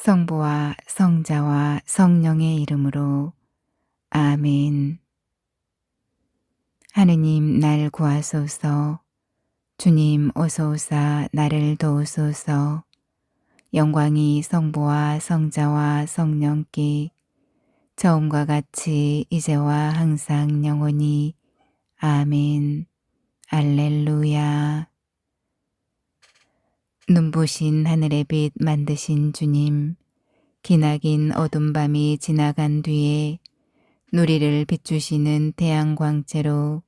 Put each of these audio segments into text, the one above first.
성부와 성자와 성령의 이름으로 아멘. 하느님 날 구하소서. 주님 오사 나를 도우소서. 영광이 성부와 성자와 성령께 처음과 같이 이제와 항상 영원히 아멘. 알렐루야. 눈부신 하늘의 빛 만드신 주님, 기나긴 어둠 밤이 지나간 뒤에 누리를 비추시는 태양 광채로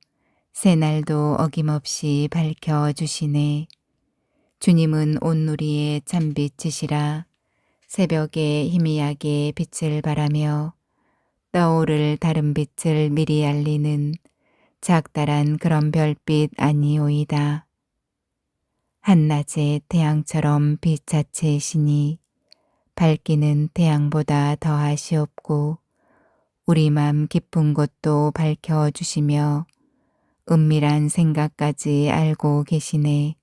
새날도 어김없이 밝혀주시네. 주님은 온 누리의 참빛이시라 새벽에 희미하게 빛을 발하며 떠오를 다른 빛을 미리 알리는 작달한 그런 별빛 아니오이다. 한낮의 태양처럼 빛 자체이시니 밝기는 태양보다 더하시 없고 우리 맘 깊은 곳도 밝혀 주시며 은밀한 생각까지 알고 계시네.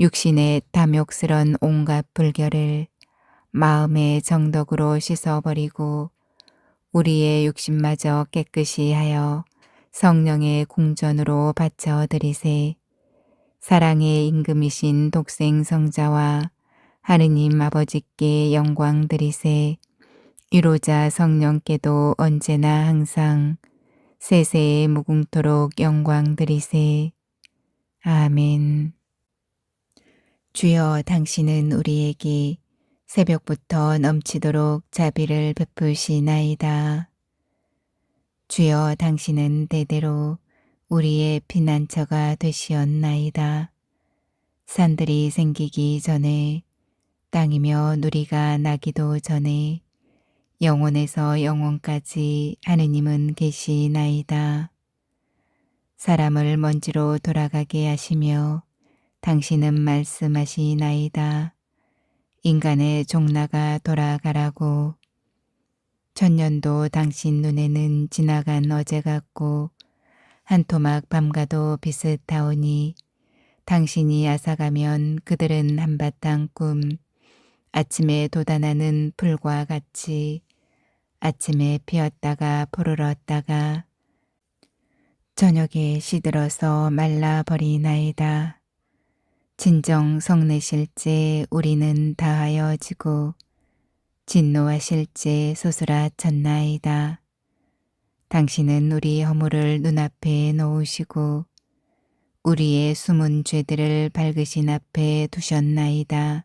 육신의 탐욕스런 온갖 불결을 마음의 정덕으로 씻어버리고 우리의 육신마저 깨끗이 하여 성령의 궁전으로 바쳐드리세. 사랑의 임금이신 독생 성자와 하느님 아버지께 영광 드리세. 위로자 성령께도 언제나 항상 세세에 무궁토록 영광 드리세. 아멘. 주여 당신은 우리에게 새벽부터 넘치도록 자비를 베푸시나이다. 주여 당신은 대대로 우리의 피난처가 되시었나이다. 산들이 생기기 전에 땅이며 누리가 나기도 전에 영원에서 영원까지 하느님은 계시나이다. 사람을 먼지로 돌아가게 하시며 당신은 말씀하시나이다. 인간의 종나가 돌아가라고 천년도 당신 눈에는 지나간 어제 같고 한 토막 밤과도 비슷하오니 당신이 아사가면 그들은 한바탕 꿈 아침에 돋아나는 풀과 같이 아침에 피었다가 푸르렀다가 저녁에 시들어서 말라버리나이다. 진정 성내실제 우리는 다하여지고 진노하실제 소스라쳤나이다. 당신은 우리 허물을 눈앞에 놓으시고 우리의 숨은 죄들을 밝으신 앞에 두셨나이다.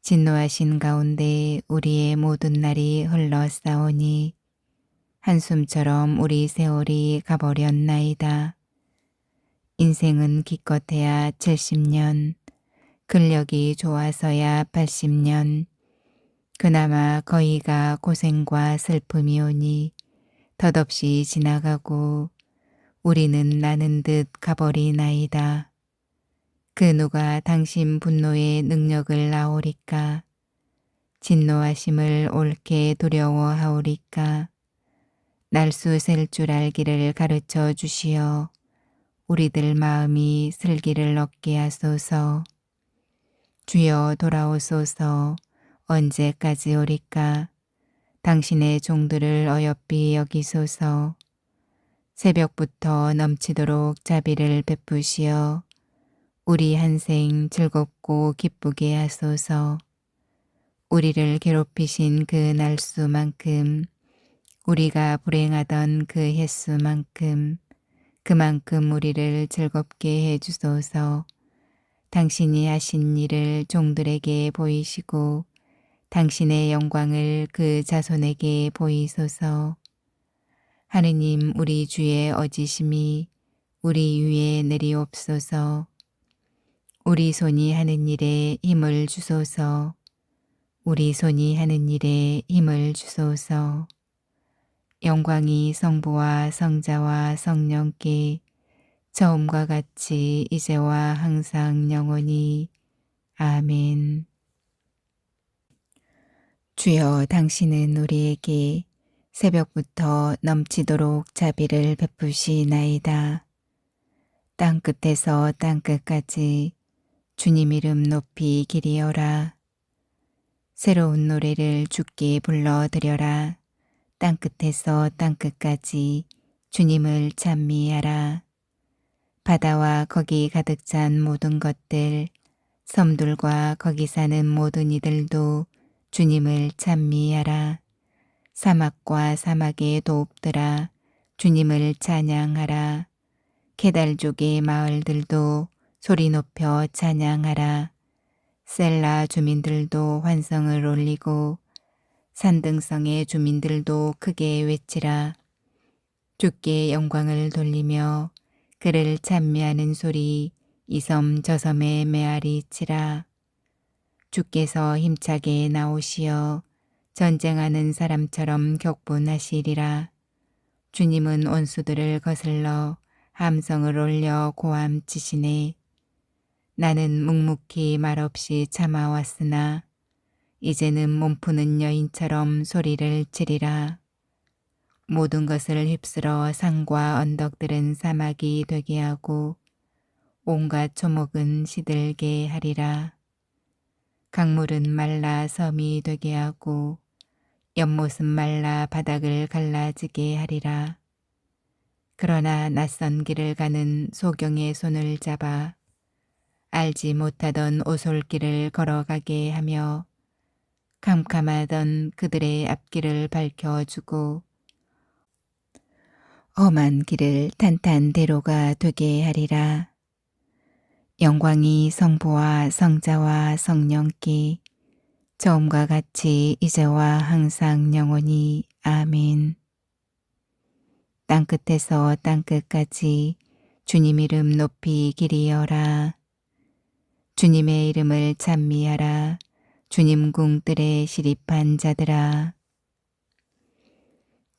진노하신 가운데 우리의 모든 날이 흘러싸오니 한숨처럼 우리 세월이 가버렸나이다. 인생은 기껏해야 70년, 근력이 좋아서야 80년, 그나마 거의가 고생과 슬픔이 오니 덧없이 지나가고 우리는 나는 듯 가버리나이다. 그 누가 당신 분노의 능력을 나오리까? 진노하심을 옳게 두려워하오리까? 날수 셀 줄 알기를 가르쳐 주시어 우리들 마음이 슬기를 얻게 하소서. 주여 돌아오소서 언제까지 오리까? 당신의 종들을 어여삐 여기소서. 새벽부터 넘치도록 자비를 베푸시어 우리 한생 즐겁고 기쁘게 하소서. 우리를 괴롭히신 그 날수만큼 우리가 불행하던 그 횟수만큼 그만큼 우리를 즐겁게 해 주소서. 당신이 하신 일을 종들에게 보이시고 당신의 영광을 그 자손에게 보이소서. 하느님 우리 주의 어지심이 우리 위에 내리옵소서. 우리 손이 하는 일에 힘을 주소서. 우리 손이 하는 일에 힘을 주소서. 영광이 성부와 성자와 성령께 처음과 같이 이제와 항상 영원히 아멘. 주여 당신은 우리에게 새벽부터 넘치도록 자비를 베푸시나이다. 땅 끝에서 땅 끝까지 주님 이름 높이 기리어라. 새로운 노래를 주께 불러드려라. 땅끝에서 땅끝까지 주님을 찬미하라. 바다와 거기 가득 찬 모든 것들, 섬들과 거기 사는 모든 이들도 주님을 찬미하라. 사막과 사막의 도읍들아 주님을 찬양하라. 케달족의 마을들도 소리 높여 찬양하라. 셀라 주민들도 환성을 올리고 산등성의 주민들도 크게 외치라. 주께 영광을 돌리며 그를 찬미하는 소리 이 섬 저 섬에 메아리 치라. 주께서 힘차게 나오시어 전쟁하는 사람처럼 격분하시리라. 주님은 원수들을 거슬러 함성을 올려 고함치시네. 나는 묵묵히 말없이 참아왔으나 이제는 몸푸는 여인처럼 소리를 지리라. 모든 것을 휩쓸어 산과 언덕들은 사막이 되게 하고 온갖 초목은 시들게 하리라. 강물은 말라 섬이 되게 하고 연못은 말라 바닥을 갈라지게 하리라. 그러나 낯선 길을 가는 소경의 손을 잡아 알지 못하던 오솔길을 걸어가게 하며 캄캄하던 그들의 앞길을 밝혀주고 험한 길을 탄탄대로가 되게 하리라. 영광이 성부와 성자와 성령께 처음과 같이 이제와 항상 영원히 아멘. 땅끝에서 땅끝까지 주님 이름 높이 기리어라. 주님의 이름을 찬미하라. 주님 궁뜰에 시립한 자들아.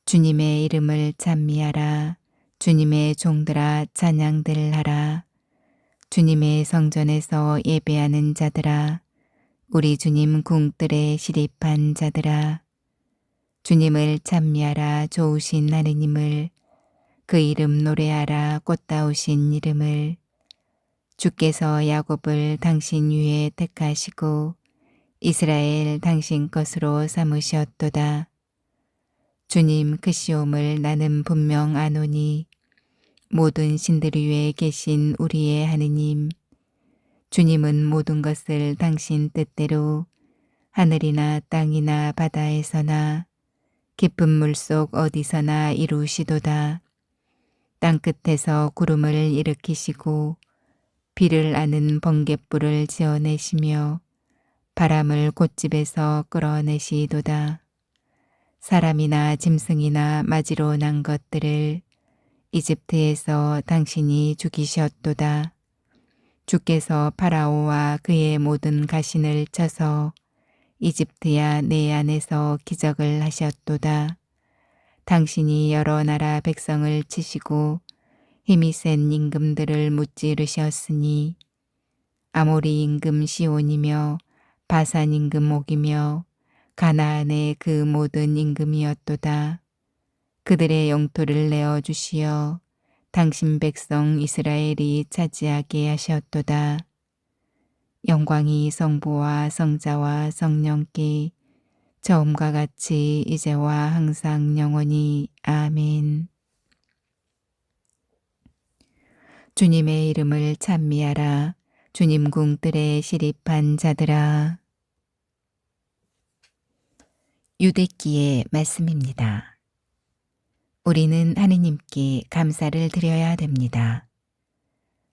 주님의 이름을 찬미하라. 주님의 종들아 찬양들 하라. 주님의 성전에서 예배하는 자들아. 우리 주님 궁뜰에 시립한 자들아. 주님을 찬미하라 좋으신 하느님을 그 이름 노래하라 꽃다우신 이름을 주께서 야곱을 당신 위에 택하시고 이스라엘 당신 것으로 삼으셨도다. 주님 그 시옴을 나는 분명 아노니 모든 신들 위에 계신 우리의 하느님 주님은 모든 것을 당신 뜻대로 하늘이나 땅이나 바다에서나 깊은 물속 어디서나 이루시도다. 땅끝에서 구름을 일으키시고 비를 아는 번갯불을 지어내시며 바람을 꽃집에서 끌어내시도다. 사람이나 짐승이나 맞이로 난 것들을 이집트에서 당신이 죽이셨도다. 주께서 파라오와 그의 모든 가신을 쳐서 이집트야 내 안에서 기적을 하셨도다. 당신이 여러 나라 백성을 치시고 힘이 센 임금들을 무찌르셨으니 아모리 임금 시온이며 바산 임금 옥이며 가나안의 그 모든 임금이었도다. 그들의 영토를 내어 주시어 당신 백성 이스라엘이 차지하게 하셨도다. 영광이 성부와 성자와 성령께 처음과 같이 이제와 항상 영원히 아멘. 주님의 이름을 찬미하라. 주님 궁뜰에 시립한 자들아. 유대기의 말씀입니다. 우리는 하느님께 감사를 드려야 됩니다.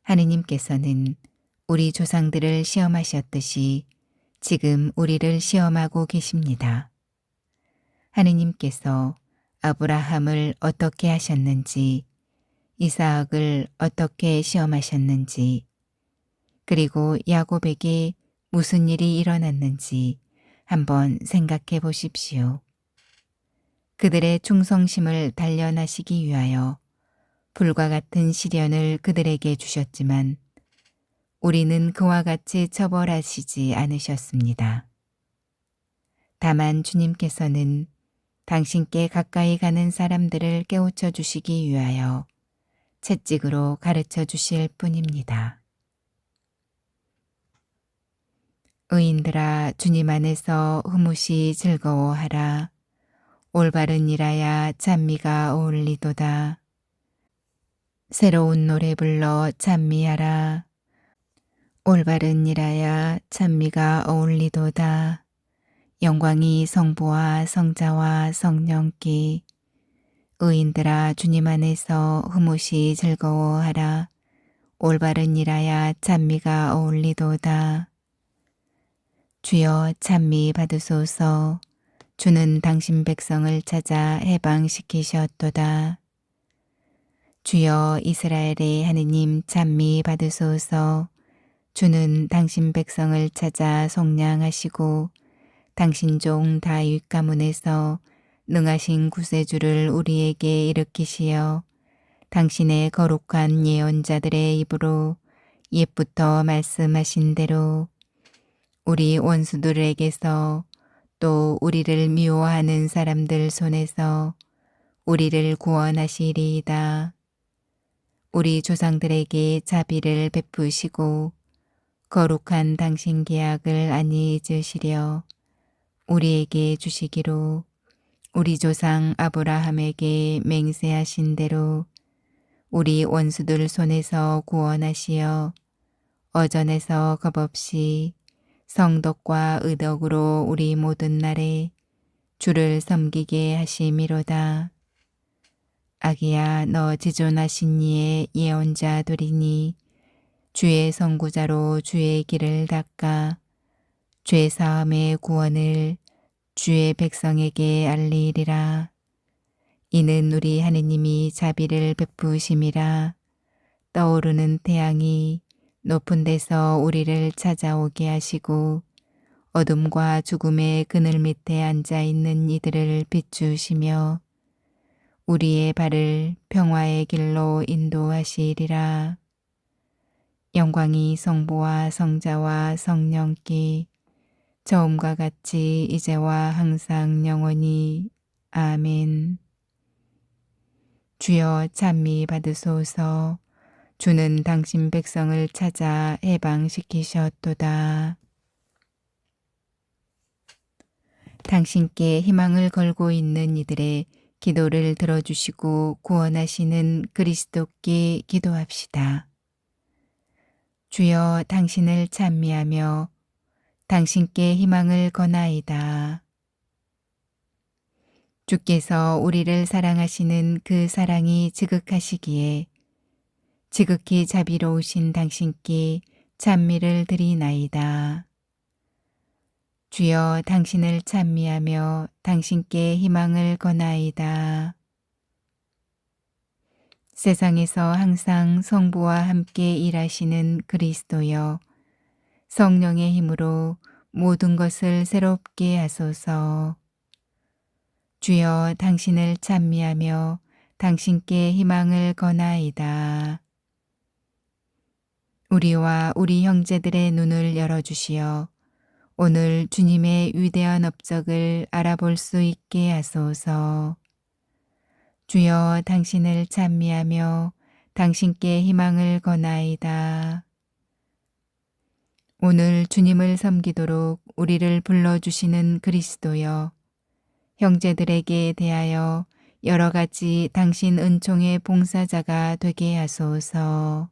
하느님께서는 우리 조상들을 시험하셨듯이 지금 우리를 시험하고 계십니다. 하느님께서 아브라함을 어떻게 하셨는지, 이사학을 어떻게 시험하셨는지, 그리고 야곱에게 무슨 일이 일어났는지 한번 생각해 보십시오. 그들의 충성심을 단련하시기 위하여 불과 같은 시련을 그들에게 주셨지만 우리는 그와 같이 처벌하시지 않으셨습니다. 다만 주님께서는 당신께 가까이 가는 사람들을 깨우쳐 주시기 위하여 채찍으로 가르쳐 주실 뿐입니다. 의인들아 주님 안에서 흐뭇이 즐거워하라. 올바른 일하야 찬미가 어울리도다. 새로운 노래 불러 찬미하라. 올바른 일하야 찬미가 어울리도다. 영광이 성부와 성자와 성령께 의인들아 주님 안에서 흐뭇이 즐거워하라. 올바른 일하야 찬미가 어울리도다. 주여 찬미 받으소서. 주는 당신 백성을 찾아 해방시키셨도다. 주여 이스라엘의 하느님 찬미 받으소서. 주는 당신 백성을 찾아 속량하시고 당신 종 다윗 가문에서 능하신 구세주를 우리에게 일으키시어 당신의 거룩한 예언자들의 입으로 옛부터 말씀하신 대로 우리 원수들에게서 또 우리를 미워하는 사람들 손에서 우리를 구원하시리이다. 우리 조상들에게 자비를 베푸시고 거룩한 당신 계약을 안히 잊으시려 우리에게 주시기로 우리 조상 아브라함에게 맹세하신 대로 우리 원수들 손에서 구원하시어 어전에서 겁없이 성덕과 의덕으로 우리 모든 날에 주를 섬기게 하심이로다. 아기야 너 지존하신 이의 예언자 되리니 주의 선구자로 주의 길을 닦아 죄 사함의 구원을 주의 백성에게 알리리라. 이는 우리 하느님이 자비를 베푸심이라 떠오르는 태양이 높은 데서 우리를 찾아오게 하시고 어둠과 죽음의 그늘 밑에 앉아 있는 이들을 비추시며 우리의 발을 평화의 길로 인도하시리라. 영광이 성부와 성자와 성령께 처음과 같이 이제와 항상 영원히 아멘. 주여 찬미 받으소서. 주는 당신 백성을 찾아 해방시키셨도다. 당신께 희망을 걸고 있는 이들의 기도를 들어주시고 구원하시는 그리스도께 기도합시다. 주여 당신을 찬미하며 당신께 희망을 거나이다. 주께서 우리를 사랑하시는 그 사랑이 지극하시기에 지극히 자비로우신 당신께 찬미를 드리나이다. 주여 당신을 찬미하며 당신께 희망을 거나이다. 세상에서 항상 성부와 함께 일하시는 그리스도여 성령의 힘으로 모든 것을 새롭게 하소서. 주여 당신을 찬미하며 당신께 희망을 거나이다. 우리와 우리 형제들의 눈을 열어주시어 오늘 주님의 위대한 업적을 알아볼 수 있게 하소서. 주여 당신을 찬미하며 당신께 희망을 거나이다. 오늘 주님을 섬기도록 우리를 불러주시는 그리스도여, 형제들에게 대하여 여러 가지 당신 은총의 봉사자가 되게 하소서.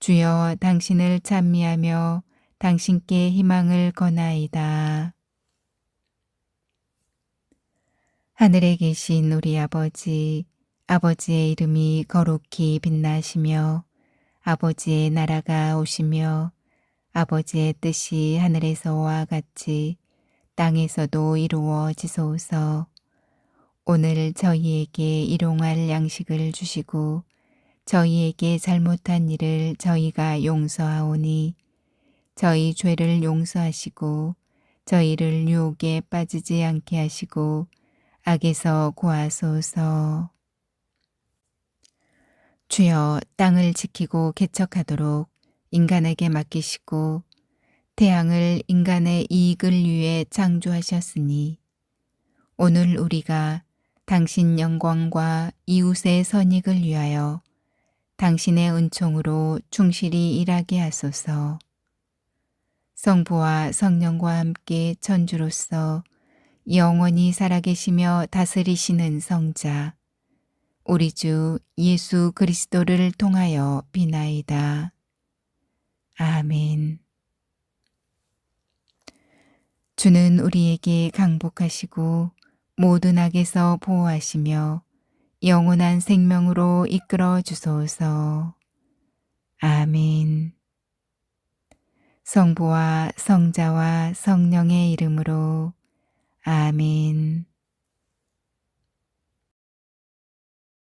주여 당신을 찬미하며 당신께 희망을 거나이다. 하늘에 계신 우리 아버지, 아버지의 이름이 거룩히 빛나시며 아버지의 나라가 오시며 아버지의 뜻이 하늘에서와 같이 땅에서도 이루어지소서. 오늘 저희에게 일용할 양식을 주시고 저희에게 잘못한 일을 저희가 용서하오니 저희 죄를 용서하시고 저희를 유혹에 빠지지 않게 하시고 악에서 구하소서. 주여 땅을 지키고 개척하도록 인간에게 맡기시고 태양을 인간의 이익을 위해 창조하셨으니 오늘 우리가 당신 영광과 이웃의 선익을 위하여 당신의 은총으로 충실히 일하게 하소서. 성부와 성령과 함께 천주로서 영원히 살아계시며 다스리시는 성자 우리 주 예수 그리스도를 통하여 비나이다. 아멘. 주는 우리에게 강복하시고 모든 악에서 보호하시며 영원한 생명으로 이끌어 주소서. 아멘. 성부와 성자와 성령의 이름으로 아멘.